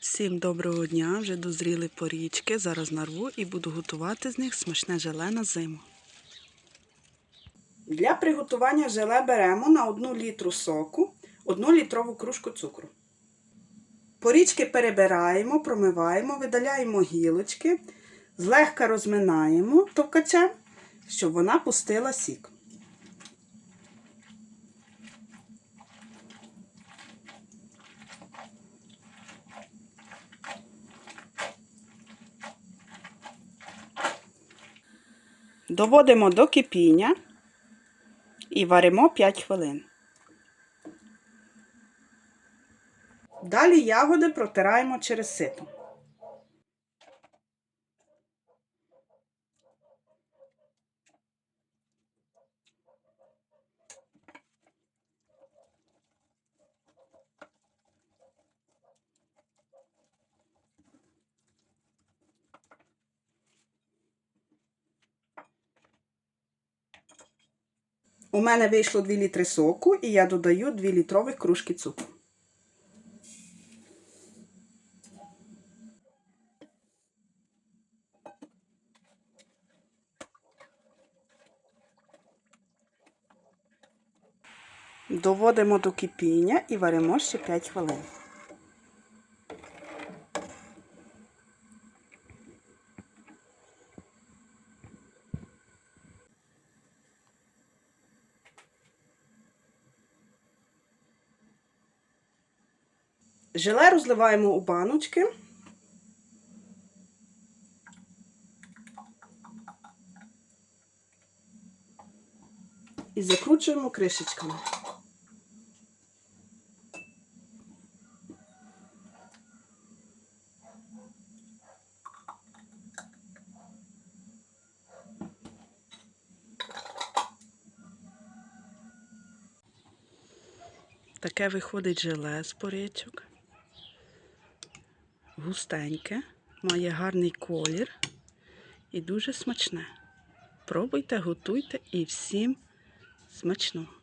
Всім доброго дня! Вже дозріли порічки. Зараз нарву і буду готувати з них смачне желе на зиму. Для приготування желе беремо на 1 літру соку 1 літрову кружку цукру. Порічки перебираємо, промиваємо, видаляємо гілочки, злегка розминаємо товкачем, щоб вона пустила сік. Доводимо до кипіння і варимо 5 хвилин. Далі ягоди протираємо через сито. У мене вийшло 2 літри соку, і я додаю 2 літрових кружки цукру. Доводимо до кипіння і варимо ще 5 хвилин. Желе розливаємо у баночки. І закручуємо кришечками. Таке виходить желе з порічок. Густеньке, має гарний колір і дуже смачне. Пробуйте, готуйте і всім смачного!